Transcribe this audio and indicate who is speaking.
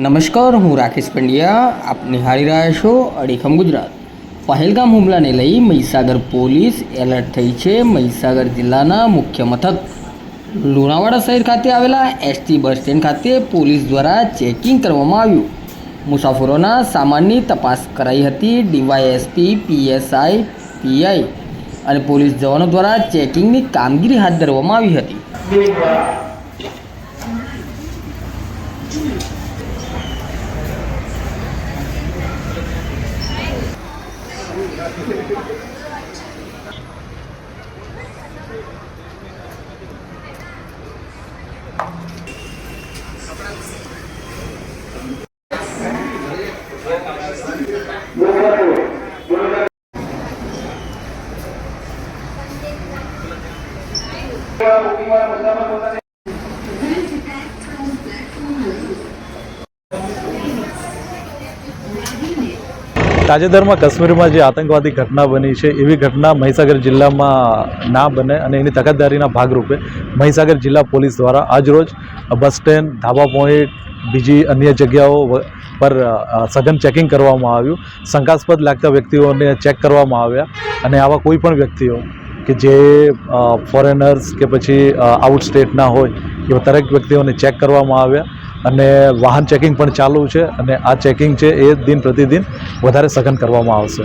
Speaker 1: નમસ્કાર, હું રાકેશ પંડ્યા. આપ નિહાળી રહ્યા છો અડીખમ ગુજરાત. પહેલગામ હુમલાને લઈ મહીસાગર પોલીસ એલર્ટ થઈ છે મહીસાગર જિલ્લાના મુખ્ય મથક. લુણાવાડા શહેર ખાતે આવેલા એસટી બસ સ્ટેન્ડ ખાતે પોલીસ દ્વારા ચેકિંગ કરવામાં આવ્યું. મુસાફરોના સામાનની તપાસ કરાઈ હતી ડીવાયએસપી, પીએસઆઈ, પીઆઈ અને પોલીસ જવાનો દ્વારા ચેકિંગની કામગીરી હાથ ધરવામાં આવી હતી. Gracias.
Speaker 2: તાજેતરમાં કાશ્મીરમાં જે આતંકવાદી ઘટના બની છે, એવી ઘટના મહીસાગર જિલ્લામાં ના બને અને એની તકેદારીના ભાગરૂપે મહીસાગર જિલ્લા પોલીસ દ્વારા આજરોજ બસ સ્ટેન્ડ, ધાબા પોઈન્ટ, બીજી અન્ય જગ્યાઓ પર સઘન ચેકિંગ કરવામાં આવ્યું. શંકાસ્પદ લાગતા વ્યક્તિઓને ચેક કરવામાં આવ્યા અને આવા કોઈ પણ વ્યક્તિઓ કે જે ફોરેનર્સ કે પછી આઉટ સ્ટેટના હોય, એવા દરેક વ્યક્તિઓને ચેક કરવામાં આવ્યા. અને વાહન ચેકિંગ પણ ચાલુ છે અને આ ચેકિંગ છે એ દિન પ્રતિદિન વધારે સઘન કરવામાં આવશે.